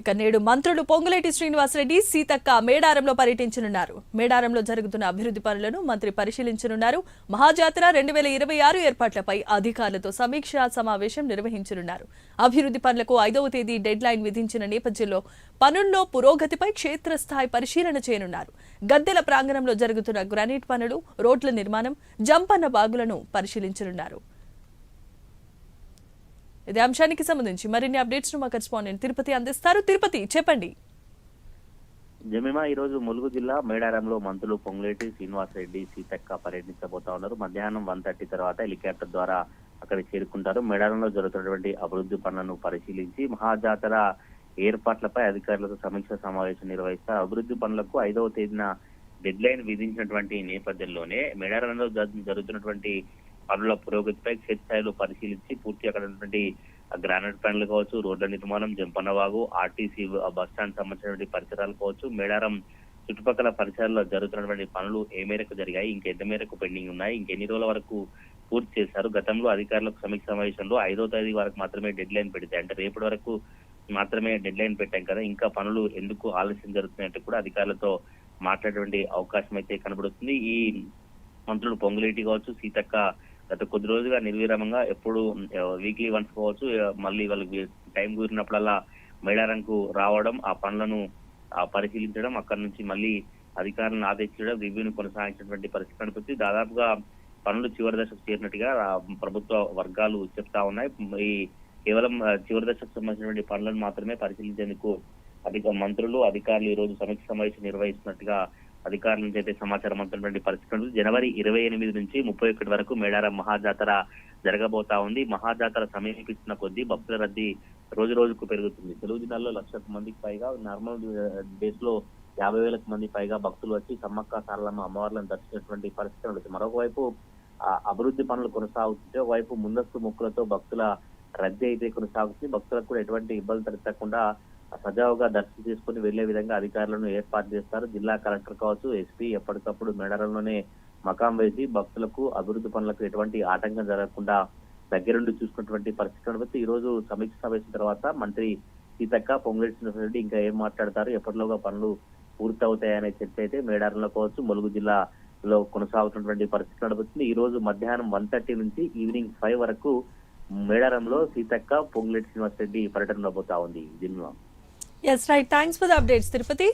ఇక నేడు మంత్రులు పొంగులేటి శ్రీనివాసరెడ్డి సీతక్క మేడారంలో పర్యటించనున్నారు. మేడారంలో జరుగుతున్న అభివృద్ధి పనులను మంత్రి పరిశీలించనున్నారు. మహాజాతర రెండు వేల ఇరవై ఆరు ఏర్పాట్లపై అధికారులతో సమీక్షా సమావేశం నిర్వహించనున్నారు. అభివృద్ధి పనులకు ఐదవ తేదీ డెడ్ లైన్ విధించిన నేపథ్యంలో పనుల్లో పురోగతిపై క్షేత్రస్థాయి పరిశీలన చేయనున్నారు. గద్దెల ప్రాంగణంలో జరుగుతున్న గ్రానైట్ పనులు రోడ్ల నిర్మాణం జంపన్న బాగులను పరిశీలించనున్నారు. ఇదే అంశానికి సంబంధించి మరిన్ని అప్డేట్స్ను మా కరెస్పాండెంట్ తిరుపతి అందిస్తారు. తిరుపతి చెప్పండి. జమీమా ఈ రోజు ములుగు జిల్లా మేడారంలో మంత్రులు పొంగులేటి శ్రీనివాసరెడ్డి సీతక్క పర్యటించబోతా ఉన్నారు. మధ్యాహ్నం వన్ థర్టీ తర్వాత హెలికాప్టర్ ద్వారా అక్కడ చేరుకుంటారు. మేడారంలో జరుగుతున్నటువంటి అభివృద్ధి పనులను పరిశీలించి మహాజాతర ఏర్పాట్లపై అధికారులతో సమీక్ష సమావేశం నిర్వహిస్తారు. అభివృద్ధి పనులకు ఐదవ తేదీన డెడ్ లైన్ విధించినటువంటి నేపథ్యంలోనే మేడారంలో జరుగుతున్నటువంటి పనుల పురోగతిపై క్షేత్రస్థాయిలో పరిశీలించి పూర్తి అక్కడ ఉన్నటువంటి గ్రానైట్ పనులు కావచ్చు రోడ్ల నిర్మాణం జంపన్నవాగు ఆర్టీసీ బస్ స్టాండ్ సంబంధించినటువంటి పరిసరాలు కావచ్చు మేడారం చుట్టుపక్కల పరిసరాల్లో జరుగుతున్నటువంటి పనులు ఏ మేరకు జరిగాయి ఇంకెంత మేరకు పెండింగ్ ఉన్నాయి ఇంకెన్ని రోజుల వరకు పూర్తి చేశారు గతంలో అధికారులకు సమీక్ష సమావేశంలో ఐదో తేదీ వరకు మాత్రమే డెడ్ లైన్ పెడితే అంటే రేపటి వరకు మాత్రమే డెడ్ లైన్ పెట్టాం కదా ఇంకా పనులు ఎందుకు ఆలస్యం జరుగుతున్నాయంటే కూడా అధికారులతో మాట్లాడేటువంటి అవకాశం అయితే కనబడుతుంది. ఈ మంత్రులు పొంగులేటి కావచ్చు సీతక్క గత కొద్ది రోజులుగా నిర్విరామంగా ఎప్పుడు వీక్లీ వన్స్ కావచ్చు మళ్ళీ వాళ్ళకి టైం కుదిరినప్పుడల్లా మేడారంకు రావడం ఆ పనులను పరిశీలించడం అక్కడి నుంచి మళ్ళీ అధికారులను ఆదేశించడం రివ్యూను కొనసాగించినటువంటి పరిస్థితి కనిపిస్తుంది. దాదాపుగా పనులు చివరి దశకు చేరినట్టుగా ప్రభుత్వ వర్గాలు చెప్తా ఉన్నాయి. ఈ కేవలం చివరి దశకు సంబంధించినటువంటి పనులను మాత్రమే పరిశీలించేందుకు అధిక మంత్రులు అధికారులు ఈ రోజు సమీక్ష సమావేశం నిర్వహిస్తున్నట్టుగా అధికారుల నుంచి అయితే సమాచారం అందుతున్నటువంటి పరిస్థితి ఉంది. జనవరి ఇరవై ఎనిమిది నుంచి ముప్పై ఒకటి వరకు మేడారం మహాజాతర జరగబోతా ఉంది. మహాజాతర సమీపిస్తున్న కొద్దీ భక్తుల రద్దీ రోజు రోజుకు పెరుగుతుంది. తెలుగు దినాల్లో లక్షకు మందికి పైగా నార్మల్ డేస్లో యాభై వేలకు మంది పైగా భక్తులు వచ్చి సమ్మక్క సారలమ్మ అమ్మవార్లను దర్శించినటువంటి పరిస్థితి ఉంటుంది మరొక వైపు ఆ అభివృద్ధి పనులు కొనసాగుతుంటే ఒకవైపు ముందస్తు మొక్కులతో భక్తుల రద్దీ అయితే కొనసాగుతుంది. భక్తులకు కూడా ఎటువంటి ఇబ్బంది తలెత్తకుండా సజావుగా దర్శనం చేసుకుని వెళ్ళే విధంగా అధికారులను ఏర్పాటు చేస్తారు. జిల్లా కలెక్టర్ కావచ్చు ఎస్పీ ఎప్పటికప్పుడు మేడారంలోనే మకాం వేసి భక్తులకు అభివృద్ధి పనులకు ఎటువంటి ఆటంకం జరగకుండా దగ్గరుండి చూసుకున్నటువంటి పరిస్థితి బట్టి ఈ రోజు సమీక్ష సమావేశం తర్వాత మంత్రి సీతక్క పొంగులేటి శ్రీనివాసరెడ్డి ఇంకా ఏం మాట్లాడతారు? ఎప్పటిలోగా పనులు పూర్తవుతాయనే చర్చ అయితే మేడారంలో కావచ్చు ములుగు జిల్లాలో కొనసాగుతున్నటువంటి పరిస్థితి నడుపుతుంది ఈ రోజు మధ్యాహ్నం వన్ థర్టీ నుంచి ఈవినింగ్ ఫైవ్ వరకు మేడారంలో సీతక్క పొంగులేటి శ్రీనివాసరెడ్డి పర్యటన పోతా ఉంది. దీనిలో Yes, right. Thanks for the updates, Tirupati.